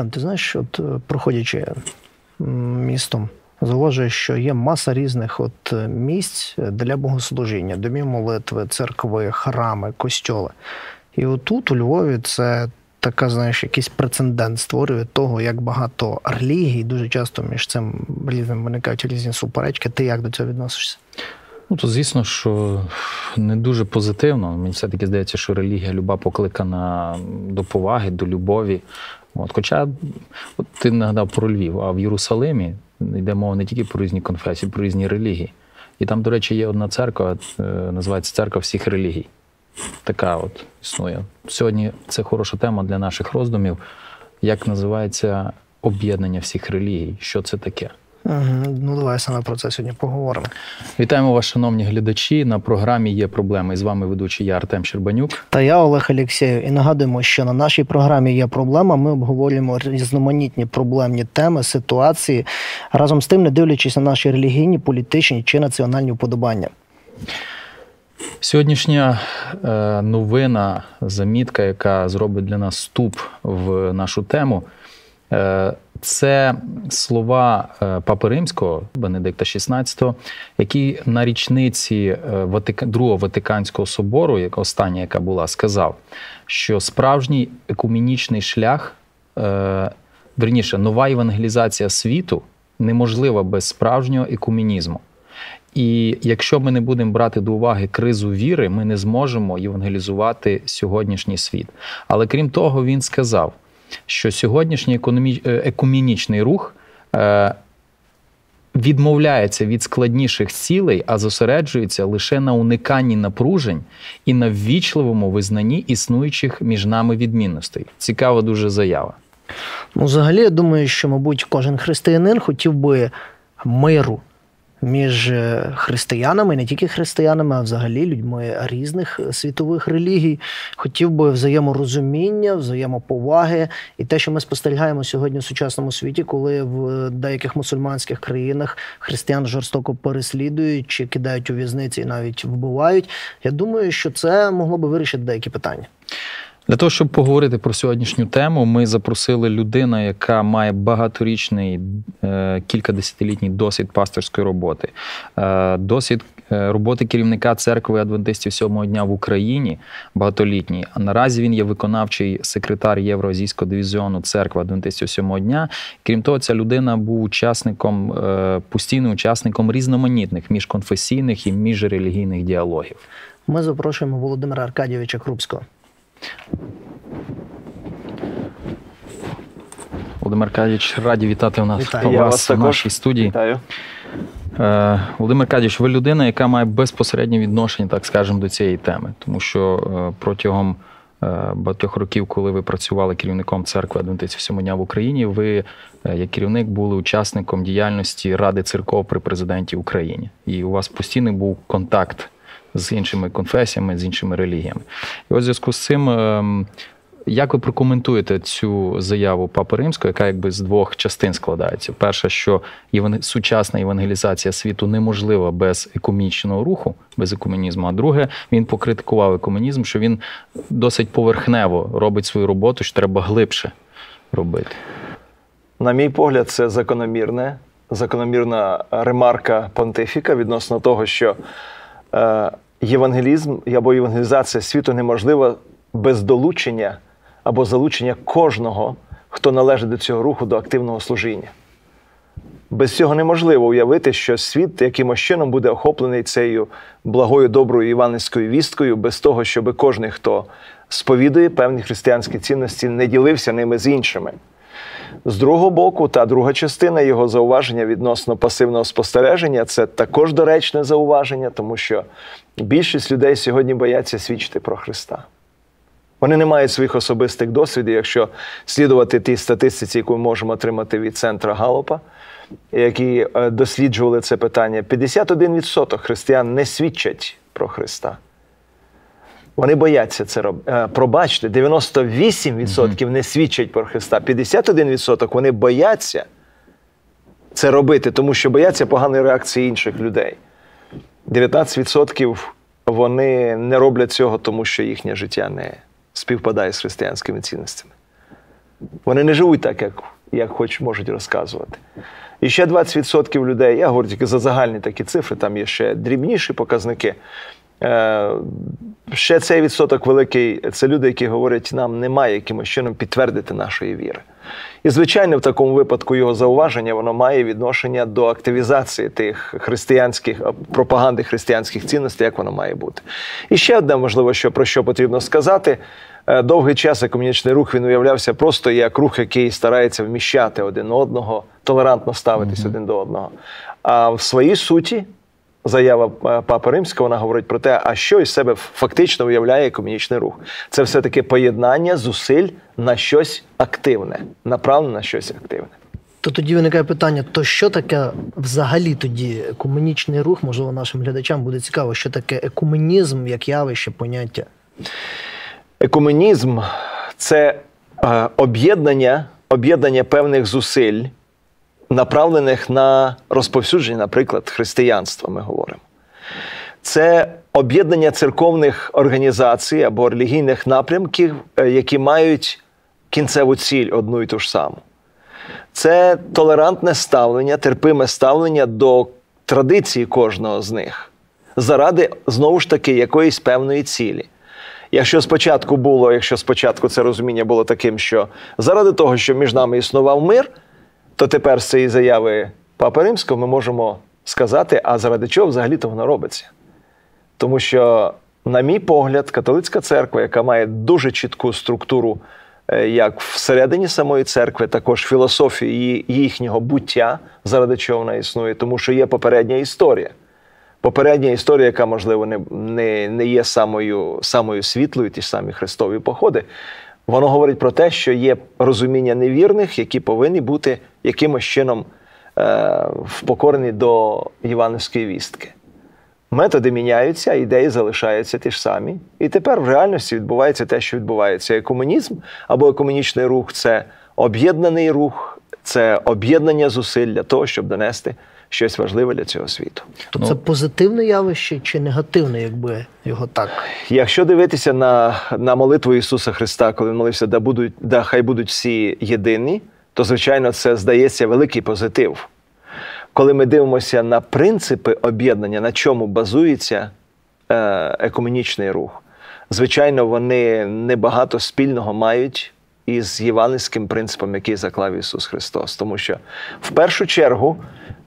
Артем, ти знаєш, от проходячи містом, зауважує, що є маса різних от місць для богослужіння, домів молитви, церкви, храми, костьоли. І отут у Львові це така, знаєш, якийсь прецедент створює того, як багато релігій, дуже часто між цим різним виникають різні суперечки. Ти як до цього відносишся? Ну, то звісно, що не дуже позитивно. Мені все-таки здається, що релігія люба покликана до поваги, до любові. От, Хоча от ти нагадав про Львів, а в Єрусалимі йде мова не тільки про різні конфесії, про різні релігії. І там, до речі, є одна церква, е, називається Церква всіх релігій. Така от існує. Сьогодні це хороша тема для наших роздумів. Як називається об'єднання всіх релігій? Що це таке? Угу. Ну, давай саме про це сьогодні поговоримо. Вітаємо вас, шановні глядачі. На програмі є проблеми. з вами ведучий я Артем Щербанюк. Та я Олег Алєксєєв. І нагадуємо, що на нашій програмі є проблема. Ми обговорюємо різноманітні проблемні теми, ситуації разом з тим, не дивлячись на наші релігійні, політичні чи національні вподобання. Сьогоднішня е, новина, замітка, яка зробить для нас вступ в нашу тему. Е, це слова е, Папи Римського Бенедикта XVI, який на річниці е, Другого Ватиканського собору, як остання, яка була, сказав, що справжній екумінічний шлях, верніше, нова евангелізація світу неможлива без справжнього екумінізму. І якщо ми не будемо брати до уваги кризу віри, ми не зможемо євангелізувати сьогоднішній світ. Але крім того, він сказав що сьогоднішній економі... Е, екумінічний рух е, відмовляється від складніших цілей, а зосереджується лише на униканні напружень і на ввічливому визнанні існуючих між нами відмінностей. Цікава дуже заява. Ну, взагалі, я думаю, що, мабуть, кожен християнин хотів би миру між е, християнами, не тільки християнами, а взагалі людьми різних світових релігій. Хотів би взаєморозуміння, взаємоповаги. І те, що ми спостерігаємо сьогодні в сучасному світі, коли в деяких мусульманських країнах християн жорстоко переслідують чи кидають у в'язниці і навіть вбивають. Я думаю, що це могло би вирішити деякі питання. Для того, щоб поговорити про сьогоднішню тему, ми запросили людину, яка має багаторічний е, кількадесятилітній досвід пасторської роботи, е, досвід е, роботи керівника церкви адвентистів сьомого дня в Україні багатолітній. А наразі він є виконавчий секретар Євроазійського дивізіону церкви адвентистів сьомого дня. Крім того, ця людина був учасником, постійним учасником різноманітних міжконфесійних і міжрелігійних діалогів. Ми запрошуємо Володимира Аркадійовича Крупського. Володимир Аркадійович, раді вітати у нас Вітаю. вас, вас в нашій студії. Вітаю. Е, Володимир Аркадійович, ви людина, яка має безпосереднє відношення, так скажемо, до цієї теми, тому що е, протягом е, багатьох років, коли ви працювали керівником церкви Адвентистів Сьомодня в Україні, ви як керівник були учасником діяльності Ради церков при президенті України, і у вас постійний був контакт з іншими конфесіями, з іншими релігіями. І ось в зв'язку з цим. Ем, як ви прокоментуєте цю заяву Папи Римського, яка якби з двох частин складається? Перше, що сучасна евангелізація світу неможлива без екумічного руху, без екуменізму. А друге, він покритикував екуменізм, що він досить поверхнево робить свою роботу, що треба глибше робити. На мій погляд, це закономірне, закономірна ремарка понтифіка відносно того, що євангелізм або євангелізація світу неможлива без долучення або залучення кожного, хто належить до цього руху, до активного служіння. Без цього неможливо уявити, що світ якимось чином буде охоплений цією благою доброю іванівською вісткою, без того, щоб кожен, хто сповідує певні християнські цінності, не ділився ними з іншими. З другого боку, та друга частина його зауваження відносно пасивного спостереження це також доречне зауваження, тому що більшість людей сьогодні бояться свідчити про Христа. Вони не мають своїх особистих досвідів, якщо слідувати тій статистиці, яку ми можемо отримати від центра Галопа, які е, досліджували це питання. 51% християн не свідчать про Христа. Вони бояться це робити. Е, пробачте, 98% не свідчать про Христа, 51% вони бояться це робити, тому що бояться поганої реакції інших людей. 19% вони не роблять цього, тому що їхнє життя не співпадає з християнськими цінностями. Вони не живуть так, як, як хоч можуть розказувати. І ще 20% людей, я говорю тільки за загальні такі цифри, там є ще дрібніші показники. Е, ще цей відсоток великий це люди, які говорять, нам немає якимось чином підтвердити нашої віри. І, звичайно, в такому випадку його зауваження воно має відношення до активізації тих християнських пропаганди християнських цінностей, як воно має бути. І ще одне, можливо, що про що потрібно сказати. Е, довгий час екомунічний рух він уявлявся просто як рух, який старається вміщати один одного, толерантно ставитись mm-hmm. один до одного. А в своїй суті заява е, Папи Римського вона говорить про те, а що із себе фактично уявляє екомунічний рух. Це все-таки поєднання зусиль на щось активне, направлене на щось активне. То тоді виникає питання: то що таке взагалі тоді екуменічний рух? Можливо, нашим глядачам буде цікаво, що таке екуменізм як явище, поняття? Екуменізм це е, об'єднання, об'єднання певних зусиль направлених на розповсюдження, наприклад, християнства, ми говоримо. Це об'єднання церковних організацій або релігійних напрямків, е, які мають кінцеву ціль одну і ту ж саму. Це толерантне ставлення, терпиме ставлення до традиції кожного з них заради, знову ж таки, якоїсь певної цілі. Якщо спочатку було, якщо спочатку це розуміння було таким, що заради того, щоб між нами існував мир, то тепер з цієї заяви Папи Римського ми можемо сказати, а заради чого взагалі-то воно робиться. Тому що, на мій погляд, католицька церква, яка має дуже чітку структуру, е, як всередині самої церкви, також філософії їхнього буття, заради чого вона існує, тому що є попередня історія. Попередня історія, яка, можливо, не не, не є самою самою світлою, ті ж самі хрестові походи, Воно говорить про те, що є розуміння невірних, які повинні бути якимось чином е, впокорені до івановської вістки. Методи міняються, ідеї залишаються ті ж самі. І тепер в реальності відбувається те, що відбувається. Екомунізм або екомунічний рух це об'єднаний рух, це об'єднання зусиль для того, щоб донести щось важливе для цього світу. То ну, це позитивне явище чи негативне, якби його так? Якщо дивитися на на молитву Ісуса Христа, коли він молився, да будуть, да хай будуть всі єдині, то звичайно це здається великий позитив. Коли ми дивимося на принципи об'єднання, на чому базується е, екуменічний рух, звичайно, вони небагато спільного мають із євангельським принципом, який заклав Ісус Христос. Тому що в першу чергу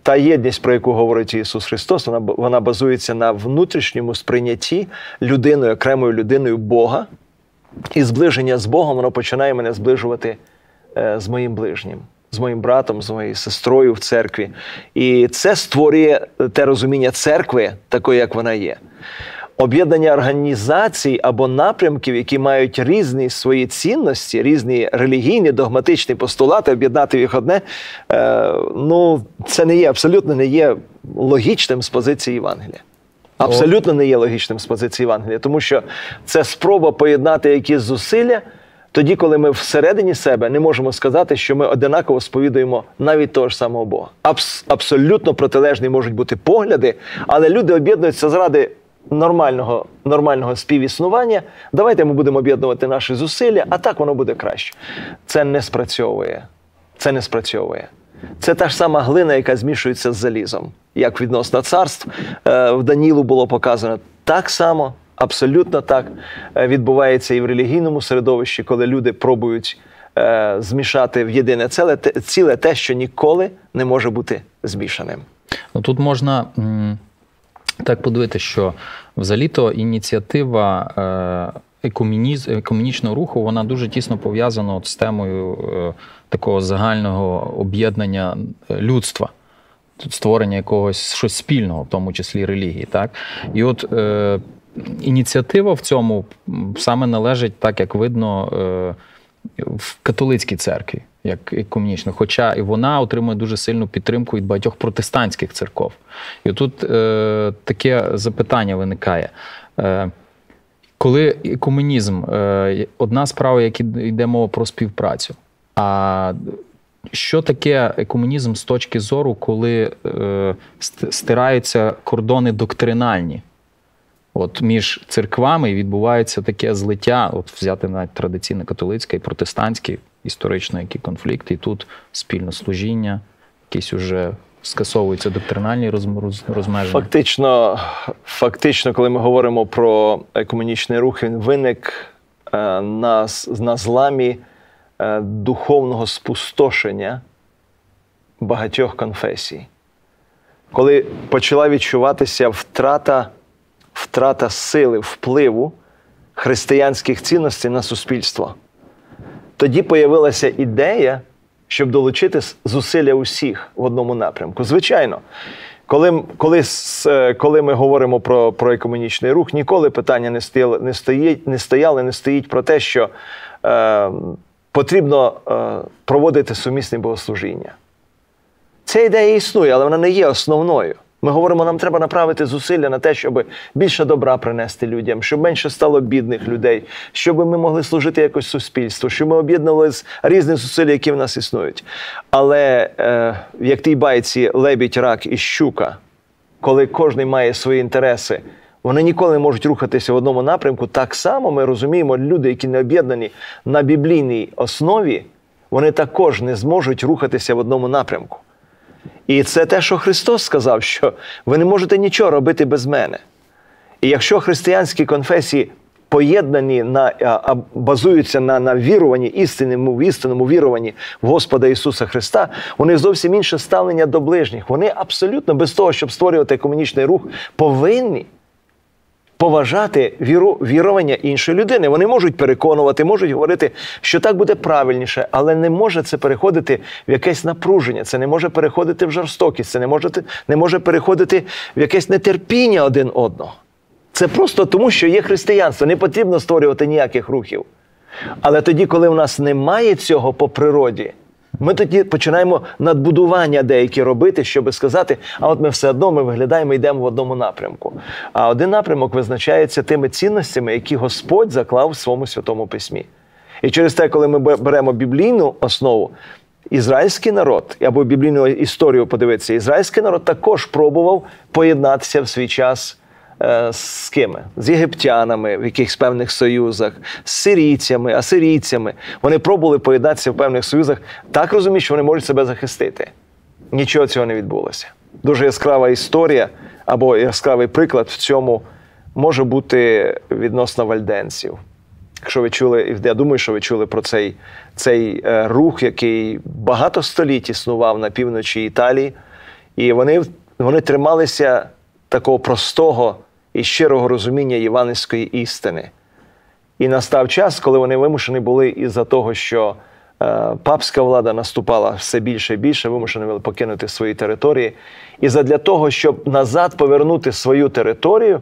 та єдність, про яку говорить Ісус Христос, вона вона базується на внутрішньому сприйнятті людиною, окремою людиною Бога. І зближення з Богом воно починає мене зближувати е, з моїм ближнім, з моїм братом, з моєю сестрою в церкві. І це створює те розуміння церкви, такої, як вона є об'єднання організацій або напрямків, які мають різні свої цінності, різні релігійні, догматичні постулати, об'єднати їх одне, е, ну це не є абсолютно не є логічним з позиції Євангелія. Абсолютно не є логічним з позиції Євангелія, тому що це спроба поєднати якісь зусилля. Тоді, коли ми всередині себе не можемо сказати, що ми одинаково сповідуємо навіть того ж самого Бога. Абс абсолютно протилежні можуть бути погляди, але люди об'єднуються заради нормального нормального співіснування, давайте ми будемо об'єднувати наші зусилля, а так воно буде краще. Це не спрацьовує. Це не спрацьовує. Це та ж сама глина, яка змішується з залізом. Як відносно царств е, в Данілу було показано так само, абсолютно так е, відбувається і в релігійному середовищі, коли люди пробують е, змішати в єдине ціле те, що ніколи не може бути змішаним. Ну тут можна. Так подивитися, що взагалі-то ініціатива е, екомунічного руху вона дуже тісно пов'язана з темою е, такого загального об'єднання е, людства, створення якогось щось спільного, в тому числі релігії. Так? І от е, ініціатива в цьому саме належить, так як видно, е, в католицькій церкві як комунічна, хоча і вона отримує дуже сильну підтримку від багатьох протестантських церков. І тут е, таке запитання виникає. Е, коли комунізм, е, одна справа, як йде мова про співпрацю. А що таке комунізм з точки зору, коли е, стираються кордони доктринальні? От між церквами відбувається таке злиття, от взяти навіть традиційне католицьке і протестантське, історично, які конфлікти, і тут спільне служіння, якісь уже скасовуються доктринальні розмеження. Фактично, фактично, коли ми говоримо про екуменічний рух, він виник е, на, на зламі е, духовного спустошення багатьох конфесій. Коли почала відчуватися втрата, втрата сили, впливу християнських цінностей на суспільство, тоді появилася ідея щоб долучити зусилля усіх в одному напрямку. Звичайно, коли коли, коли ми говоримо про про екомунічний рух, ніколи питання не стояло, не стоїть, не стояло, не стоїть про те, що е, потрібно е, проводити сумісне богослужіння. Ця ідея існує, але вона не є основною. Ми говоримо, нам треба направити зусилля на те, щоб більше добра принести людям, щоб менше стало бідних людей, щоб ми могли служити якось суспільству, щоб ми об'єднувалися різні зусилля, які в нас існують. Але е, як тій байці лебідь, рак і щука, коли кожен має свої інтереси, вони ніколи не можуть рухатися в одному напрямку. Так само ми розуміємо, люди, які не об'єднані на біблійній основі, вони також не зможуть рухатися в одному напрямку. І це те, що Христос сказав, що ви не можете нічого робити без мене. І якщо християнські конфесії поєднані на а, базуються на на віруванні, істинному, істинному віруванні в Господа Ісуса Христа, вони зовсім інше ставлення до ближніх. Вони абсолютно без того, щоб створювати комунічний рух, повинні поважати віру, вірування іншої людини. Вони можуть переконувати, можуть говорити, що так буде правильніше, але не може це переходити в якесь напруження, це не може переходити в жорстокість, це не може, не може переходити в якесь нетерпіння один одного. Це просто тому, що є християнство. Не потрібно створювати ніяких рухів. Але тоді, коли в нас немає цього по природі, ми тоді починаємо надбудування деякі робити, щоб сказати, а от ми все одно ми виглядаємо, йдемо в одному напрямку. А один напрямок визначається тими цінностями, які Господь заклав в своєму святому письмі. І через те, коли ми беремо біблійну основу, ізраїльський народ, або біблійну історію подивитися, ізраїльський народ також пробував поєднатися в свій час з кими? З єгиптянами в якихось певних союзах, з сирійцями, асирійцями. Вони пробували поєднатися в певних союзах, так розуміють, що вони можуть себе захистити. Нічого цього не відбулося. Дуже яскрава історія або яскравий приклад в цьому може бути відносно вальденців. Якщо ви чули, я думаю, що ви чули про цей цей е, рух, який багато століть існував на півночі Італії, і вони вони трималися такого простого і щирого розуміння євангельської істини. І настав час, коли вони вимушені були із-за того, що е, папська влада наступала все більше і більше, вимушені були покинути свої території. І задля того, щоб назад повернути свою територію,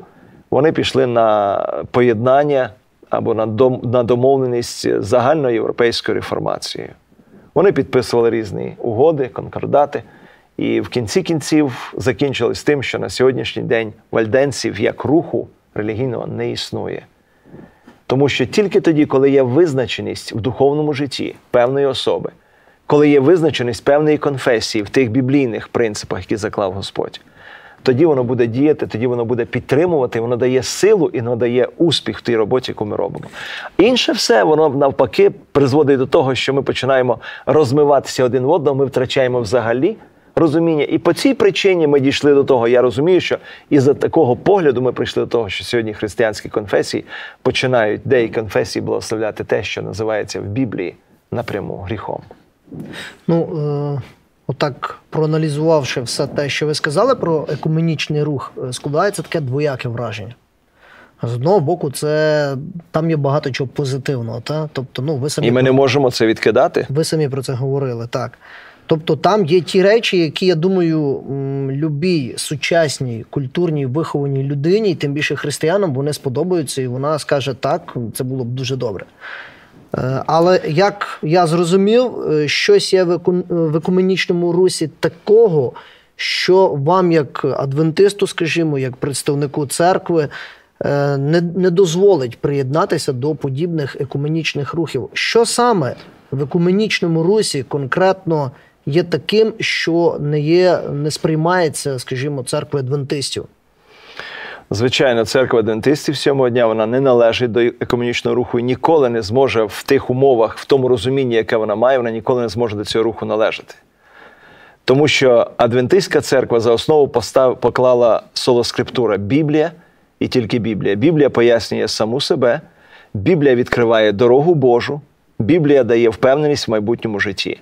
вони пішли на поєднання або на домовленість загальноєвропейською реформацією. Вони підписували різні угоди, конкордати. І в кінці кінців закінчилось тим, що на сьогоднішній день вальденців як руху релігійного не існує. Тому що тільки тоді, коли є визначеність в духовному житті певної особи, коли є визначеність певної конфесії в тих біблійних принципах, які заклав Господь, тоді воно буде діяти, тоді воно буде підтримувати, воно дає силу і воно дає успіх в тій роботі, яку ми робимо. Інше все, воно навпаки призводить до того, що ми починаємо розмиватися один в одному, ми втрачаємо взагалі розуміння. І по цій причині ми дійшли до того. Я розумію, що із-за такого погляду ми прийшли до того, що сьогодні християнські конфесії починають деякі конфесії благословляти те, що називається в Біблії напряму гріхом. Ну, е- отак, проаналізувавши все те, що ви сказали про екуменічний рух, е, складається таке двояке враження. З одного боку, це там є багато чого позитивного. Та? Тобто, ну, ви самі І ми не можемо це відкидати. Ви самі про це говорили, так. Тобто там є ті речі, які, я думаю, любій сучасній культурній вихованій людині, тим більше християнам, вони сподобаються, і вона скаже так, це було б дуже добре. Е, але як я зрозумів, е, щось є в екуменічному русі такого, що вам, як адвентисту, скажімо, як представнику церкви, е, не, не дозволить приєднатися до подібних екуменічних рухів. Що саме в екуменічному русі конкретно? Є таким, що не є, не сприймається, скажімо, церквою адвентистів? Звичайно, церква адвентистів сьомого дня вона не належить до екомунічного руху і ніколи не зможе в тих умовах, в тому розумінні, яке вона має, вона ніколи не зможе до цього руху належати. Тому що адвентистська церква за основу постав, поклала солоскриптура Біблія і тільки Біблія. Біблія пояснює саму себе, Біблія відкриває дорогу Божу, Біблія дає впевненість в майбутньому житті.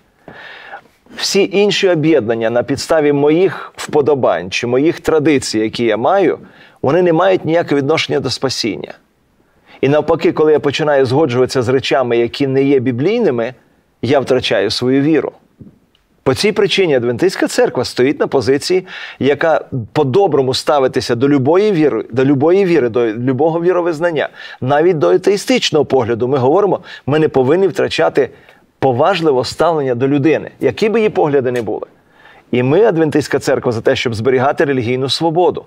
Всі інші об'єднання на підставі моїх вподобань чи моїх традицій, які я маю, вони не мають ніякого відношення до спасіння. І навпаки, коли я починаю згоджуватися з речами, які не є біблійними, я втрачаю свою віру. По цій причині Адвентистська церква стоїть на позиції, яка по-доброму ставитися до любої віри, до любої віри, до любого віровизнання, навіть до атеїстичного погляду. Ми говоримо, ми не повинні втрачати поважливо ставлення до людини, які би її погляди не були. І ми, Адвентистська церква, за те, щоб зберігати релігійну свободу.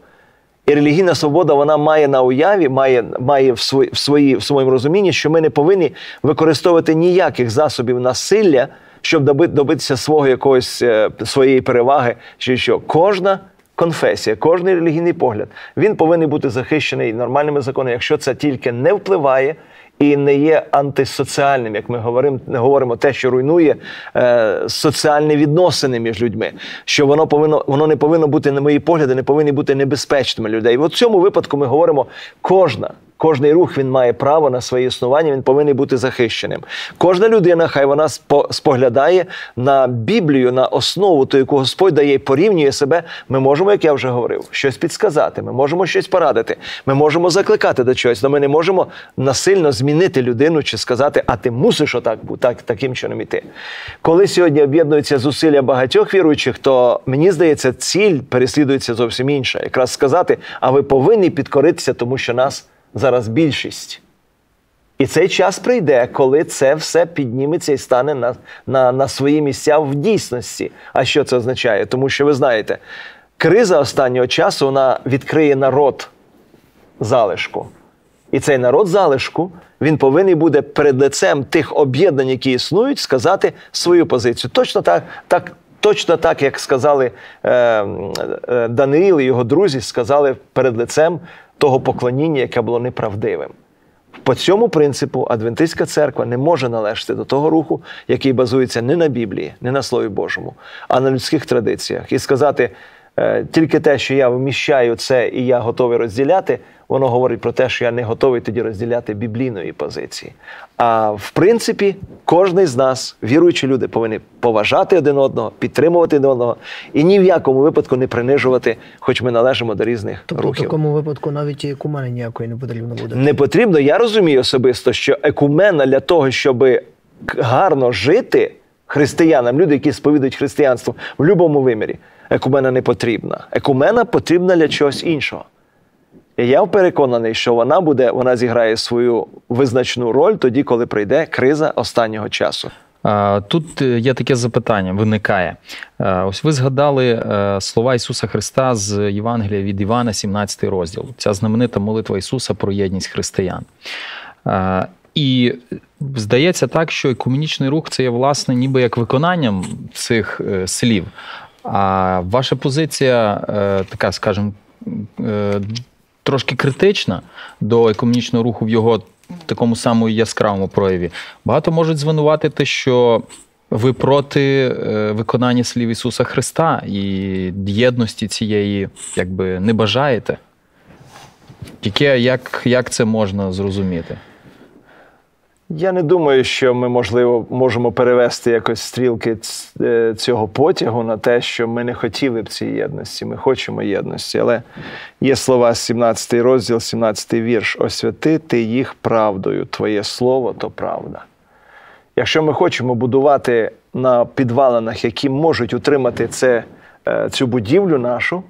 І релігійна свобода вона має на уяві, має має в свої, в, свої, в своєму розумінні, що ми не повинні використовувати ніяких засобів насилля, щоб добитися свого якогось е, своєї переваги. Чи що кожна конфесія, кожний релігійний погляд він повинен бути захищений нормальними законами, якщо це тільки не впливає і не є антисоціальним, як ми говоримо, говоримо те, що руйнує е, соціальні відносини між людьми. Що воно повинно воно не повинно бути, на мої погляди, не повинні бути небезпечними людей. В цьому випадку ми говоримо кожна. Кожний рух він має право на своє існування, він повинен бути захищеним. Кожна людина, хай вона споглядає на Біблію, на основу, ту, яку Господь дає порівнює себе. Ми можемо, як я вже говорив, щось підсказати, ми можемо щось порадити, ми можемо закликати до чогось, але ми не можемо насильно змінити людину чи сказати, а ти мусиш отак так, таким чином іти. Коли сьогодні об'єднуються зусилля багатьох віруючих, то мені здається, ціль переслідується зовсім інша. Якраз сказати, а ви повинні підкоритися, тому що нас зараз більшість. І цей час прийде, коли це все підніметься і стане на, на, на свої місця в дійсності. А що це означає? Тому що ви знаєте, криза останнього часу вона відкриє народ залишку. І цей народ залишку він повинен буде перед лицем тих об'єднань, які існують, сказати свою позицію. Точно так, так. Точно так, як сказали е, е, Даниїл і його друзі, сказали перед лицем того поклоніння, яке було неправдивим. По цьому принципу Адвентистська церква не може належати до того руху, який базується не на Біблії, не на Слові Божому, а на людських традиціях. І сказати тільки те, що я вміщаю це і я готовий розділяти, воно говорить про те, що я не готовий тоді розділяти біблійної позиції. А в принципі, кожен з нас, віруючі люди, повинні поважати один одного, підтримувати один одного і ні в якому випадку не принижувати, хоч ми належимо до різних тобто, рухів. в такому випадку навіть і екумени ніякої не потрібно буде. Не потрібно. Я розумію особисто, що екумена для того, щоб гарно жити християнам, люди, які сповідують християнство в будь-якому вимірі, екумена не потрібна. Екумена потрібна для чогось іншого. І я переконаний, що вона буде, вона зіграє свою визначну роль тоді, коли прийде криза останнього часу. Тут е, є таке запитання, виникає. Ось ви згадали е, слова Ісуса Христа з Євангелія від Івана, 17 розділ. Ця знаменита молитва Ісуса про єдність християн. І здається так, що екумінічний рух це є, власне, ніби як виконанням цих е, слів. А ваша позиція, така, скажімо, трошки критична до економічного руху в його такому самому яскравому прояві. Багато можуть звинуватити, що ви проти е, виконання слів Ісуса Христа і єдності цієї якби не бажаєте. Яке, як, Як це можна зрозуміти? Я не думаю, що ми, можливо, можемо перевести якось стрілки е, цього потягу на те, що ми не хотіли б цієї єдності. Ми хочемо єдності. Але є слова 17 розділ, 17 вірш: освятити їх правдою, Твоє слово то правда. Якщо ми хочемо будувати на підвалинах, які можуть утримати це, е, цю будівлю нашу,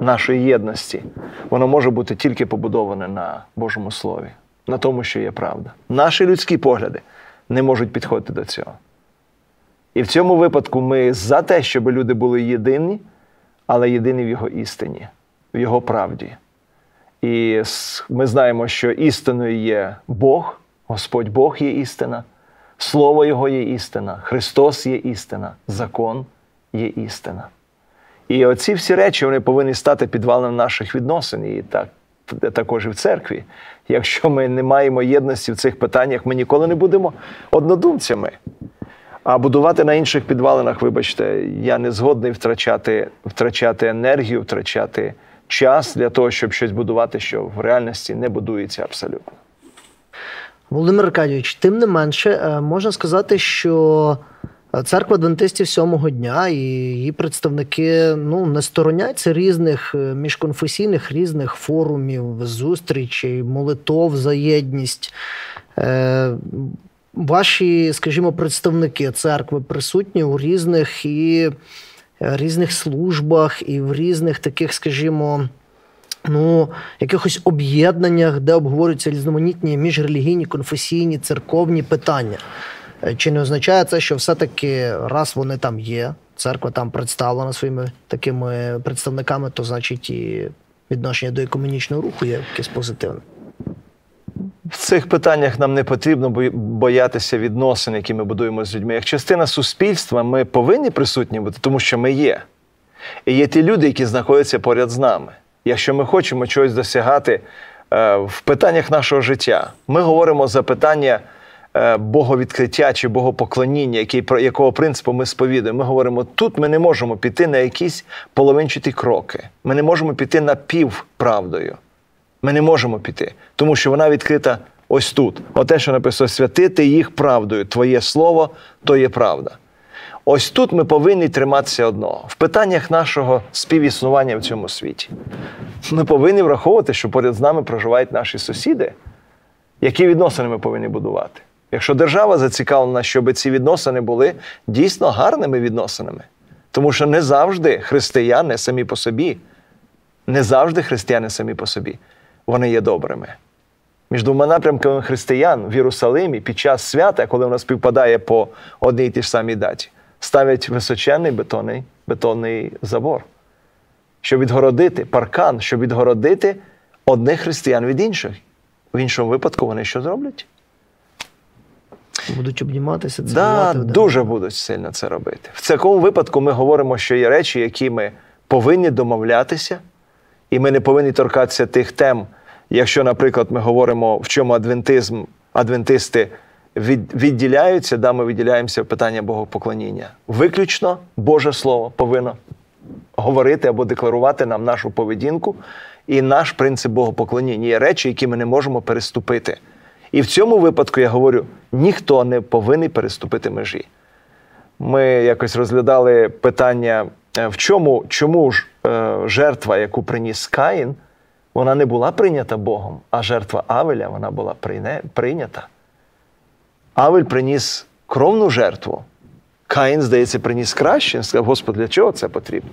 нашої єдності, воно може бути тільки побудоване на Божому Слові на тому, що є правда. Наші людські погляди не можуть підходити до цього. І в цьому випадку ми за те, щоб люди були єдині, але єдині в його істині, в його правді. І ми знаємо, що істиною є Бог, Господь Бог є істина, Слово Його є істина, Христос є істина, закон є істина. І оці всі речі вони повинні стати підвалом наших відносин. І так також і в церкві. Якщо ми не маємо єдності в цих питаннях, ми ніколи не будемо однодумцями. А будувати на інших підвалинах, вибачте, я не згодний втрачати, втрачати енергію, втрачати час для того, щоб щось будувати, що в реальності не будується абсолютно. Володимир Аркадійович, тим не менше, е, можна сказати, що церква адвентистів сьомого дня і її представники ну, не стороняться різних е, міжконфесійних різних форумів, зустрічей, молитов за єдність. Е, ваші, скажімо, представники церкви присутні у різних і різних службах і в різних таких, скажімо, ну, якихось об'єднаннях, де обговорюються різноманітні міжрелігійні, конфесійні, церковні питання. Е, чи не означає це, що все-таки раз вони там є, церква там представлена своїми такими представниками, то значить і відношення до екомунічного руху є якесь позитивне? В цих питаннях нам не потрібно боятися відносин, які ми будуємо з людьми. Як частина суспільства, ми повинні присутні бути, тому що ми є. І є ті люди, які знаходяться поряд з нами. Якщо ми хочемо чогось досягати е, в питаннях нашого життя, ми говоримо за питання боговідкриття чи богопоклоніння, який, якого принципу ми сповідуємо. Ми говоримо, тут ми не можемо піти на якісь половинчаті кроки. Ми не можемо піти на півправдою. Ми не можемо піти, тому що вона відкрита ось тут. Оте, що написано, святити їх правдою. Твоє слово то є правда. Ось тут ми повинні триматися одного. В питаннях нашого співіснування в цьому світі. Ми повинні враховувати, що поряд з нами проживають наші сусіди, які відносини ми повинні будувати. Якщо держава зацікавлена, щоб ці відносини були дійсно гарними відносинами, тому що не завжди християни самі по собі, не завжди християни самі по собі вони є добрими. Між двома напрямками християн в Єрусалимі під час свята, коли воно співпадає по одній і тій ж самій даті, ставлять височенний бетонний, бетонний забор, щоб відгородити паркан, щоб відгородити одних християн від інших. В іншому випадку вони що зроблять? Будуть обніматися, це да, дуже будуть сильно це робити. В такому випадку ми говоримо, що є речі, які ми повинні домовлятися, і ми не повинні торкатися тих тем. Якщо, наприклад, ми говоримо, в чому адвентизм, адвентисти від, відділяються, да, ми відділяємося в питання богопоклоніння. Виключно Боже Слово повинно говорити або декларувати нам нашу поведінку і наш принцип богопоклоніння. Є речі, які ми не можемо переступити. І в цьому випадку я говорю: ніхто не повинен переступити межі. Ми якось розглядали питання, е, в чому, чому ж е, жертва, яку приніс Каїн вона не була прийнята Богом, а жертва Авеля вона була прийнята. Авель приніс кровну жертву. Каїн, здається, приніс краще. Він сказав, Господи, для чого це потрібно?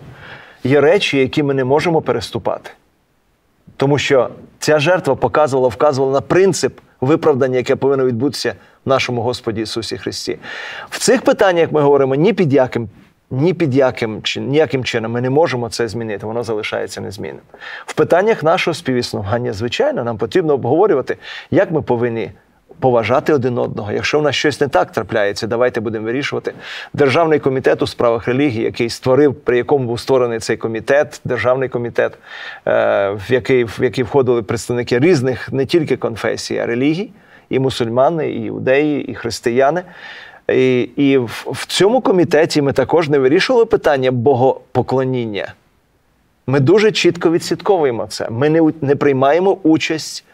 Є речі, які ми не можемо переступати. Тому що ця жертва показувала, вказувала на принцип виправдання, яке повинно відбутися в нашому Господі Ісусі Христі. В цих питаннях ми говоримо ні під яким ні під яким ніяким чином ми не можемо це змінити, воно залишається незмінним. В питаннях нашого співіснування, звичайно, нам потрібно обговорювати, як ми повинні. Поважати один одного. Якщо в нас щось не так трапляється, давайте будемо вирішувати. Державний комітет у справах релігії, який створив, при якому був створений цей комітет, державний комітет, е, в який в який входили представники різних не тільки конфесій, а релігій, і мусульмани, і іудеї, і християни. І і в, в цьому комітеті ми також не вирішували питання богопоклоніння. Ми дуже чітко відслідковуємо це. Ми не не приймаємо участь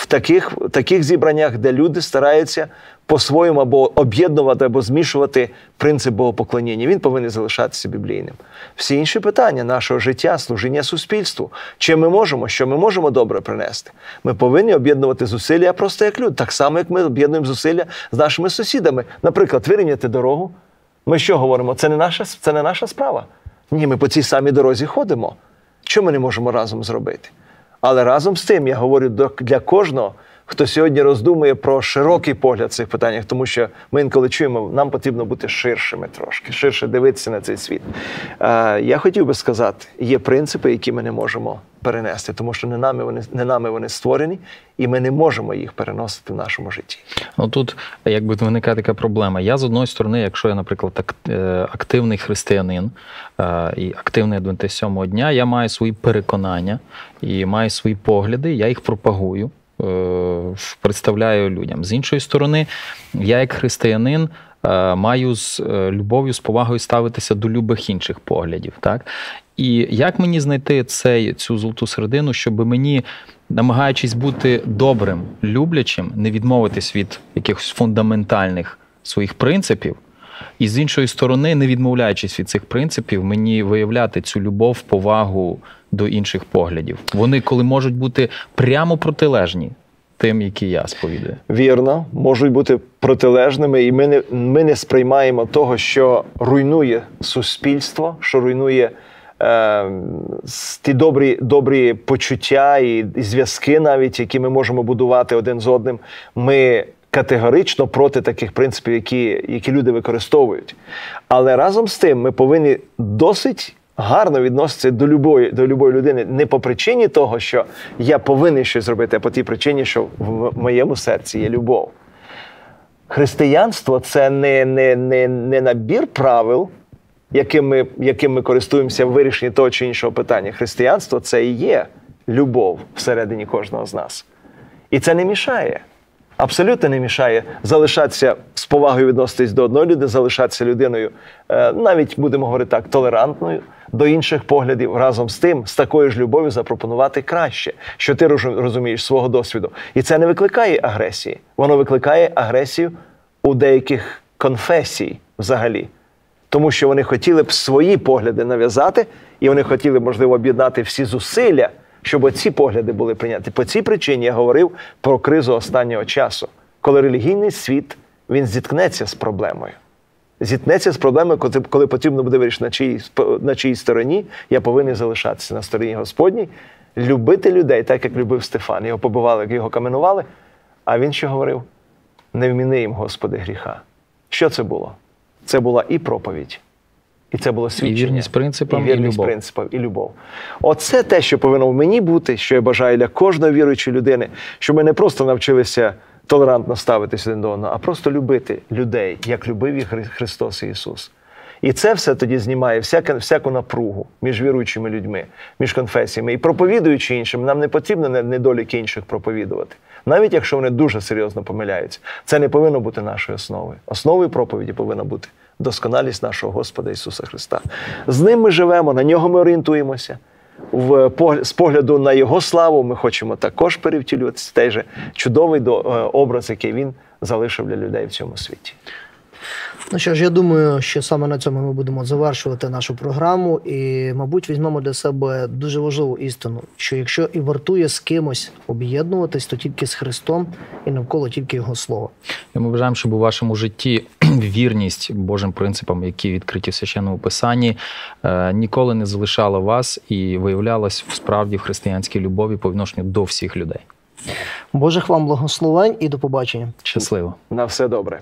в таких таких зібраннях, де люди стараються по-своєму або об'єднувати, або змішувати принцип богопоклоніння. Він повинен залишатися біблійним. Всі інші питання нашого життя, служіння суспільству, чим ми можемо, що ми можемо добре принести. Ми повинні об'єднувати зусилля просто як люди, так само, як ми об'єднуємо зусилля з нашими сусідами. Наприклад, вирівняти дорогу. Ми що говоримо? Це не наша, це не наша справа. Ні, ми по цій самій дорозі ходимо. Що ми не можемо разом зробити? Але разом з тим я говорю для кожного, хто сьогодні роздумує про широкий погляд цих питаннях, тому що ми інколи чуємо, нам потрібно бути ширшими трошки, ширше дивитися на цей світ. Е, я хотів би сказати, є принципи, які ми не можемо перенести, тому що не нами вони не нами вони створені, і ми не можемо їх переносити в нашому житті. Ну тут якби виникає така проблема. Я з одної сторони, якщо я, наприклад, е, активний християнин е, і активний адвентист сьомого дня, я маю свої переконання і маю свої погляди, я їх пропагую. Е, Представляю людям. З іншої сторони, я як християнин е, маю з е, любов'ю, з повагою ставитися до любих інших поглядів. Так? І як мені знайти цей, цю золоту середину, щоб мені, намагаючись бути добрим, люблячим, не відмовитись від якихось фундаментальних своїх принципів, і з іншої сторони, не відмовляючись від цих принципів, мені виявляти цю любов, повагу до інших поглядів. Вони коли можуть бути прямо протилежні тим, які я сповідую. Вірно, можуть бути протилежними, і ми не, ми не сприймаємо того, що руйнує суспільство, що руйнує е, ті добрі, добрі почуття і, і зв'язки, навіть які ми можемо будувати один з одним. Ми категорично проти таких принципів, які, які люди використовують. Але разом з тим ми повинні досить. Гарно відноситися до любої, до любої людини не по причині того, що я повинен щось зробити, а по тій причині, що в моєму серці є любов. Християнство це не, не, не, не набір правил, яким ми, ми користуємося в вирішенні того чи іншого питання. Християнство це і є любов всередині кожного з нас. І це не мішає. Абсолютно не мішає залишатися з повагою відноситись до одної людини, залишатися людиною, е, навіть будемо говорити так, толерантною до інших поглядів, разом з тим, з такою ж любов'ю запропонувати краще, що ти роз- розумієш свого досвіду. І це не викликає агресії, воно викликає агресію у деяких конфесій взагалі. Тому що вони хотіли б свої погляди нав'язати, і вони хотіли, можливо, об'єднати всі зусилля, щоб ці погляди були прийняті. По цій причині я говорив про кризу останнього часу, коли релігійний світ він зіткнеться з проблемою. Зіткнеться з проблемою, коли- потрібно буде вирішити, на чиїй, на чиїй стороні я повинен залишатися на стороні Господній, любити людей, так як любив Стефан. Його побивали, його каменували. А він що говорив? Не вміни їм, Господи, гріха. Що це було? Це була і проповідь, і це було свідчення. вірність принципам, і, і любов. принципам, і любов. Оце те, що повинно в мені бути, що я бажаю для кожної віруючої людини, щоб ми не просто навчилися толерантно ставитися один до одного, а просто любити людей, як любив їх Хри- Христос і Ісус. І це все тоді знімає всяку, всяку напругу між віруючими людьми, між конфесіями. І проповідуючи іншим, нам не потрібно недоліки інших проповідувати. Навіть якщо вони дуже серйозно помиляються, це не повинно бути нашою основою. Основою проповіді повинна бути досконалість нашого Господа Ісуса Христа. З ним ми живемо, на нього ми орієнтуємося. В з погляду на його славу ми хочемо також перевтілюватися той же чудовий до- е, образ, який він залишив для людей в цьому світі. Ну що ж, я думаю, що саме на цьому ми будемо завершувати нашу програму, і, мабуть, візьмемо для себе дуже важливу істину, що якщо і вартує з кимось об'єднуватись, то тільки з Христом і навколо тільки Його слова. І ми бажаємо, щоб у вашому житті вірність Божим принципам, які відкриті в священному писанні, е, ніколи не залишала вас і виявлялась в справді в християнській любові по відношенню до всіх людей. Божих вам благословень і до побачення. Щасливо! На все добре.